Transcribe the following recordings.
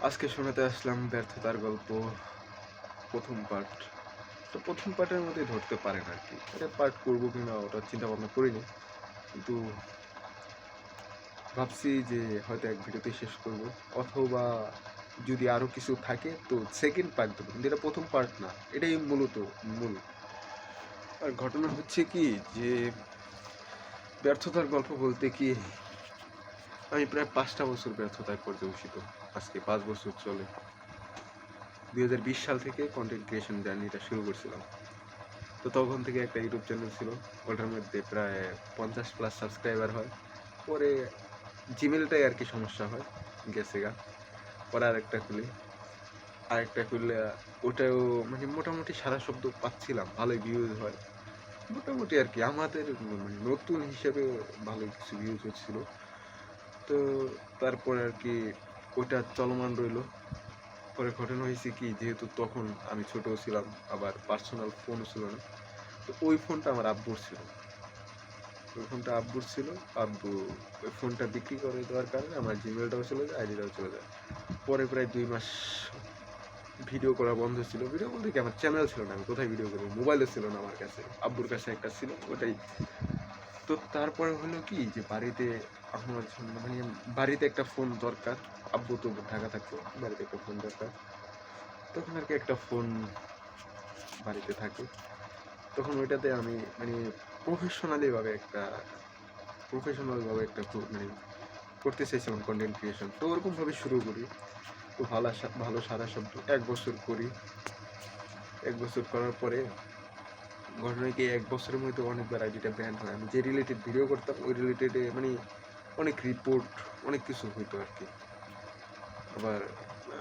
আজকে শোনাতে আসলাম ব্যর্থতার গল্প, প্রথম পার্ট তো প্রথম পার্টের মধ্যে ধরতে পারেন আর কি। এটা পার্ট করব কিনা ওটা চিন্তা ভাবনা করিনি। কিন্তু ভাবছি যে হয়তো এক ভিডিওতে শেষ করব। অথবা যদি আরও কিছু থাকে, তো সেকেন্ড পার্ট দেবো কিন্তু এটা প্রথম পার্ট না। এটাই মূলত মূল। আর ঘটনা হচ্ছে কি যে ব্যর্থতার গল্প বলতে কি আমি প্রায় পাঁচটা বছর ব্যর্থতায় পর্যবেসিত। আজকে পাঁচ বছর চলে। দুই হাজার বিশ সাল থেকে কন্টেন্ট ক্রিয়েশন জার্নিটা শুরু করছিলাম। তো তখন থেকে একটা ইউটিউব চ্যানেল ছিল, ওটার মধ্যে প্রায় পঞ্চাশ প্লাস সাবস্ক্রাইবার হয়। পরে জিমেলটাই আর কি সমস্যা হয়, গেছে গা। পরে আরেকটা খুলি। আরেকটা খুললে ওটাও মানে মোটামুটি সারা শব্দ পাচ্ছিলাম, ভালোই ভিউজ হয়। মোটামুটি আর কি, আমাদের মানে নতুন হিসেবে ভালো কিছু ভিউজ হচ্ছিল। তো তারপর আর কি ওটা চলমান রইল। পরে ঘটনা হয়েছে কি, যেহেতু তখন আমি ছোট ছিলাম, আবার পার্সোনাল ফোনও ছিল না, তো ওই ফোনটা আমার আব্বুর ছিল। ওই ফোনটা আব্বুর ছিল, আব্বু ওই ফোনটা বিক্রি করে দেওয়ার কারণে আমার জিমেলটাও চলে যায় আইডিটাও চলে যায়। পরে প্রায় দুই মাস ভিডিও করা বন্ধ ছিল। ভিডিও বলতে কি, আমার চ্যানেল ছিল না, আমি কোথায় ভিডিও করব? মোবাইলও ছিল না আমার কাছে, আব্বুর কাছে একটা ছিল, ওটাই। তো তারপরে হলো কি, যে বাড়িতে আমার মানে বাড়িতে একটা ফোন দরকার আব্বু তো ঢাকা থাকতো, বাড়িতে একটা ফোন দরকার তখন আর কি একটা ফোন বাড়িতে থাকে। তখন ওইটাতে আমি মানে প্রফেশনালি ভাবে একটা প্রফেশনাল ভাবে একটা মানে করতে চাইছিলাম কন্টেন্ট ক্রিয়েশন তো ওরকম ভাবে শুরু করি। তো ভালো ভালো সারা শব্দ এক বছর করি। এক বছর করার পরে ঘটনা কি এক বছরের মধ্যে অনেকবার আইডিটা ব্যান হয়। আমি যে রিলেটেড ভিডিও করতাম, ওই রিলেটেডে মানে অনেক রিপোর্ট অনেক কিছু হইতো আর কি। আবার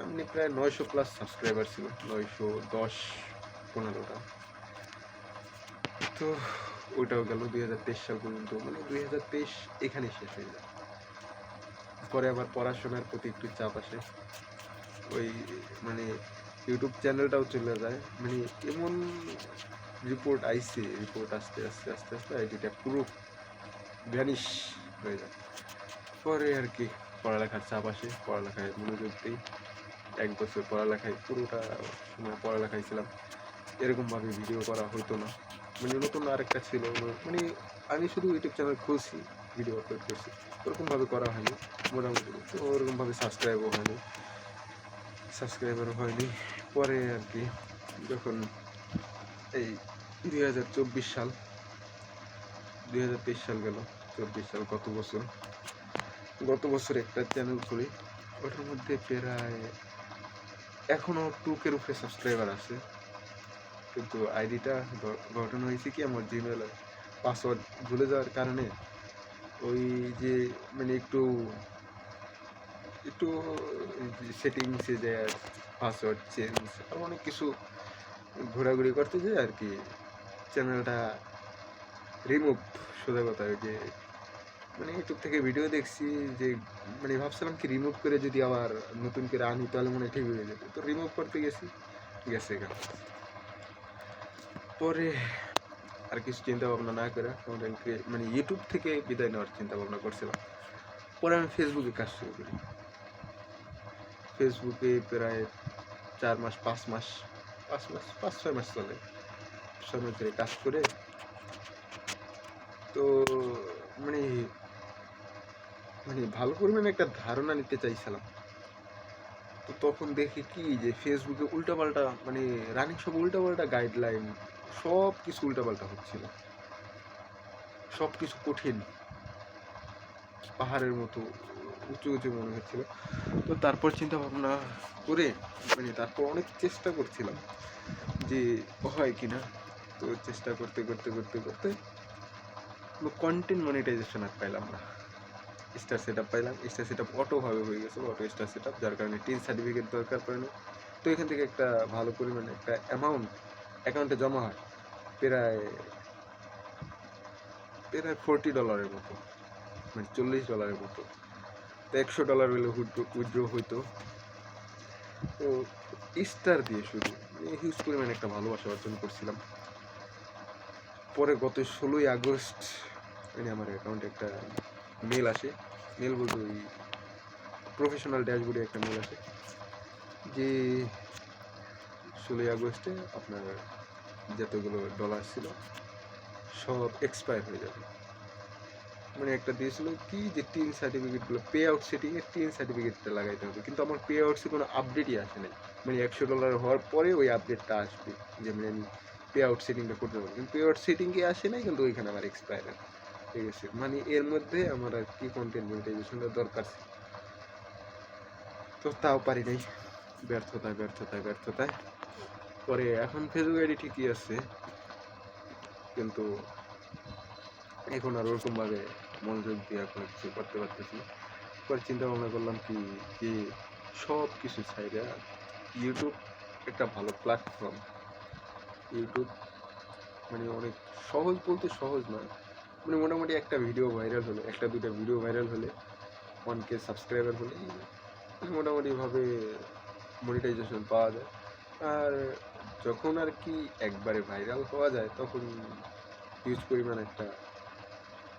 এমনি প্রায় নয়শো প্লাস সাবস্ক্রাইবার ছিল, নয়শো দশ, পনেরোটা। তো ওইটাও গেল দুই হাজার তেইশ সাল পর্যন্ত মানে দুই হাজার তেইশ এখানে শেষ হয়ে যায়। পরে আবার পড়াশোনার প্রতি একটু চাপ আসে। ওই মানে ইউটিউব চ্যানেলটাও চলে যায়। মানে এমন রিপোর্ট আইসে রিপোর্ট আসতে আসতে, আস্তে আস্তে আইডিটা পুরো ভ্যানিশ হয়ে যায়। পরে আর কি পড়ালেখার চাপ আসে পড়ালেখায় মনোযোগ দিই। এক বছর পড়ালেখায় পুরোটা সময় পড়ালেখায় ছিলাম। এরকমভাবে ভিডিও করা হতো না। মানে নতুন আরেকটা ছিল। মানে আমি শুধু ইউটিউব চ্যানেল খুলছি ভিডিও আপলোড করছি। ওরকমভাবে করা হয়নি, মোটামুটি। তো ওরকমভাবে সাবস্ক্রাইবও হয়নি। সাবস্ক্রাইবারও হয়নি। পরে আর কি, যখন এই দুই হাজার চব্বিশ সাল, দুই হাজার তেইশ সাল গেল, চব্বিশ সাল গত বছর? গত বছর একটা চ্যানেল খুলি, ওটার মধ্যে প্রায় এখনও টুকের উপরে সাবস্ক্রাইবার আছে। কিন্তু আইডিটা ঘটনা হয়েছে কি আমার জিমেল পাসওয়ার্ড ভুলে যাওয়ার কারণে ওই যে মানে একটু একটু সেটিংসে যে পাসওয়ার্ড চেঞ্জ আর অনেক কিছু ঘোরাঘুরি করতে যায় আর কি। চ্যানেলটা রিমুভ সোজা কথা যে মানে ইউটিউব থেকে ভিডিও দেখছি যে মানে ভাবছিলাম কি রিমুভ করে যদি আবার নতুন করে আনি, তাহলে মনে ঠিক হয়ে যেত। তো রিমুভ করতে গেছি, গেছে গা পরে আর কিছু চিন্তা ভাবনা না করে কন্টেন্ট মানে ইউটিউব থেকে বিদায় নেওয়ার চিন্তা ভাবনা করছিলাম। পরে আমি ফেসবুকে কাজ শুরু করি। ফেসবুকে প্রায় চার মাস, পাঁচ মাস পাঁচ মাস, পাঁচ ছয় মাস চলে। ছয় মাস ধরে কাজ করে। তো মানে মানে ভালো পরিমাণে একটা ধারণা নিতে চাইছিলাম। তো তখন দেখি কি যে ফেসবুকে উল্টাপাল্টা মানে রানিং সব উল্টাপাল্টা গাইডলাইন সব কিছু উল্টাপাল্টা হচ্ছিল। সব কিছু কঠিন। পাহাড়ের মতো, উঁচু উঁচু মনে হচ্ছিল। তো তারপর চিন্তা ভাবনা করে মানে তারপর অনেক চেষ্টা করছিলাম যে হয় কি না তো চেষ্টা করতে করতে করতে করতে কন্টেন্ট মনিটাইজেশন আর পাইলাম না। স্টার সেট আপ পাইলাম। স্টার সেট আপ অটোভাবে হয়ে গেছে অটো স্টার সেট আপ যার কারণে টিন সার্টিফিকেট দরকার পড়ে না। তো এখান থেকে একটা ভালো পরিমাণে একটা অ্যামাউন্ট অ্যাকাউন্টে জমা হয়, প্রায় প্রায় ফোরটি ডলারের মতো মানে চল্লিশ ডলারের মতো। তো একশো ডলার হলে উইথড্র হইতো। তো স্টার দিয়ে শুরু হিউজ পরিমাণে একটা ভালোবাসা অর্জন করছিলাম। পরে গত ষোলোই আগস্ট মানে আমার অ্যাকাউন্টে একটা মেল আসে। মেল বলতে ওই প্রফেশনাল ড্যাশবোর্ডে একটা মেল আসে। যে ষোলোই আগস্টে আপনার যতগুলো ডলার ছিল, সব এক্সপায়ার হয়ে যাবে। মানে একটা দিয়েছিল কি যে টিন সার্টিফিকেটগুলো পে আউট সেটিংয়ে টিন সার্টিফিকেটটা লাগাইতে হবে। কিন্তু আমার পে আউটসে কোনো আপডেটই আসে নাই। মানে একশো ডলার হওয়ার পরে ওই আপডেটটা আসবে যে মানে আমি পে আউট সেটিংটা করতে পারব। কিন্তু পে আউট সেটিংয়ে আসে নাই, কিন্তু ওইখানে আমার এক্সপায়ার ঠিক আছে মানে এর মধ্যে আমার আর কি কন্টেন্ট মনিটাইজেশনটা দরকার ছিল। তো তাও পারি নাই। ব্যর্থতা ব্যর্থতায় ব্যর্থতায়। পরে এখন ফেসবুক আইডি ঠিকই আছে। কিন্তু এখন আর ওরকমভাবে মনোযোগ দিয়ে কোনো কিছু করতে পারতেছি পরে চিন্তা ভাবনা করলাম কি যে সব কিছু ছাইরা ইউটিউব একটা ভালো প্ল্যাটফর্ম ইউটিউব মানে অনেক সহজ বলতে সহজ নয়। মানে মোটামুটি একটা ভিডিও ভাইরাল হলে, একটা দুটা ভিডিও ভাইরাল হলে ওয়ান কে সাবস্ক্রাইবার হলে মোটামুটিভাবে মনিটাইজেশন পাওয়া যায়। আর যখন আর কি একবারে ভাইরাল হওয়া যায়, তখন হিউজ পরিমাণ একটা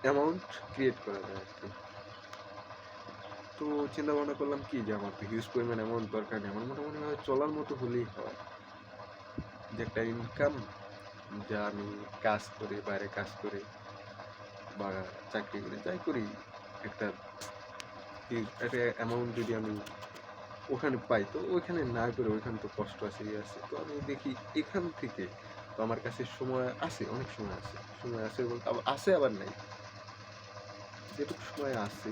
অ্যামাউন্ট ক্রিয়েট করা যায় আর কি। তো চিন্তা ভাবনা করলাম কি যে আমার তো হিউজ পরিমাণ অ্যামাউন্ট দরকার নেই, আমার মোটামুটিভাবে চলার মতো হলেই হয়। যে একটা ইনকাম যা আমি কাজ করে, বাইরে কাজ করে বা চাকরি করে, যাই করি, একটা একটা অ্যামাউন্ট যদি আমি ওখানে পাই, তো ওইখানে না করে ওইখানে তো কষ্ট আছে ইয়ে আছে। তো আমি দেখি এখান থেকে তো আমার কাছে সময় আছে, অনেক সময় আছে। সময় আছে বলতে আবার আছে আবার নাই। যেটুকু সময় আছে,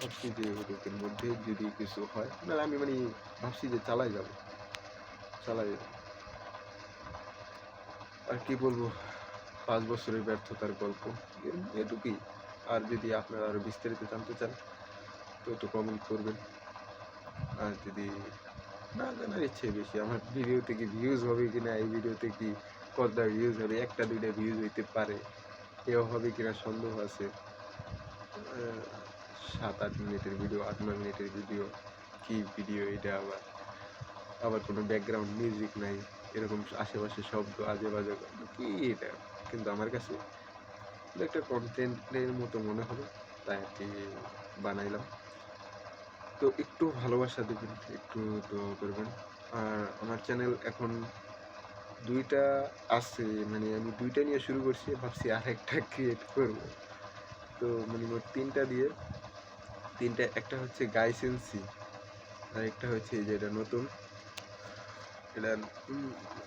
ভাবছি যে ওটুকের মধ্যে যদি কিছু হয় না আমি মানে ভাবছি যে চালাই যাব। চালাই যাব। আর কি বলব? পাঁচ বছরের ব্যর্থতার গল্প। এটুকুই। আর যদি আপনারা আরও বিস্তারিত জানতে চান তো একটু কমেন্ট করবেন। আর যদি না জানার ইচ্ছে বেশি, আমার ভিডিওতে কি ভিউজ হবে কিনা, এই ভিডিওতে কি কতটা ভিউজ হবে, একটা, দুইটা ভিউজ হইতে পারে, এও হবে কিনা সন্দেহ আছে। সাত, আট মিনিটের ভিডিও আট, নয় মিনিটের ভিডিও কি ভিডিও এটা আবার? আবার কোনো ব্যাকগ্রাউন্ড মিউজিক নাই, এরকম আশেপাশে শব্দ আজে বাজে। কি এটা? কিন্তু আমার কাছে একটা কন্টেন্টের মতো মনে হলো, তাই আর কি বানাইলাম। তো একটু ভালোবাসা দেবেন, একটু দোয়া করবেন। আর আমার চ্যানেল এখন দুইটা আছে মানে আমি দুইটা নিয়ে শুরু করছি, ভাবছি আর একটা ক্রিয়েট করব। তো মানে মোট তিনটা দিয়ে, তিনটা, একটা হচ্ছে গাইসেন্সি আর একটা হচ্ছে এই যে এটা নতুন। এটা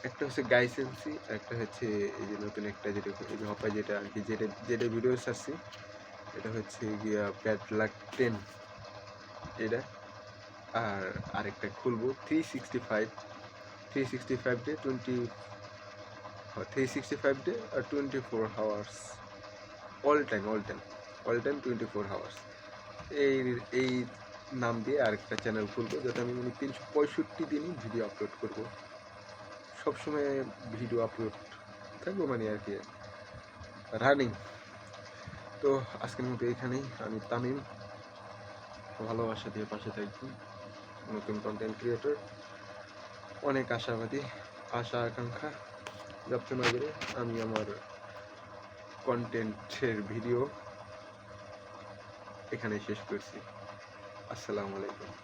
একটা হচ্ছে গাইসেন্সি একটা হচ্ছে এই যে নতুন একটা যেটা হপায় যেটা আর কি যেটা যেটা ভিডিও ছাড়ছি, এটা হচ্ছে গিয়া ব্যাড লাক টেন এটা। আর আরেকটা খুলবো three sixty five three sixty five day twenty three sixty five day আর twenty four hours all time all time all time twenty four hours এই এই নাম দিয়ে আরেকটা চ্যানেল খুলবো, যাতে আমি মানে তিনশো পঁয়ষট্টি দিনই ভিডিও আপলোড করব। সবসময় ভিডিও আপলোড থাকব মানে আর কি রানিং তো আজকের মতো এখানেই, আমি তামিম, ভালোবাসা দিয়ে পাশে থাকবেন নতুন কন্টেন্ট ক্রিয়েটর অনেক আশাবাদী, আশা, আকাঙ্ক্ষা যাত্রানগরে আমি আমার কন্টেন্টের ভিডিও এখানে শেষ করছি। আসসালামু আলাইকুম।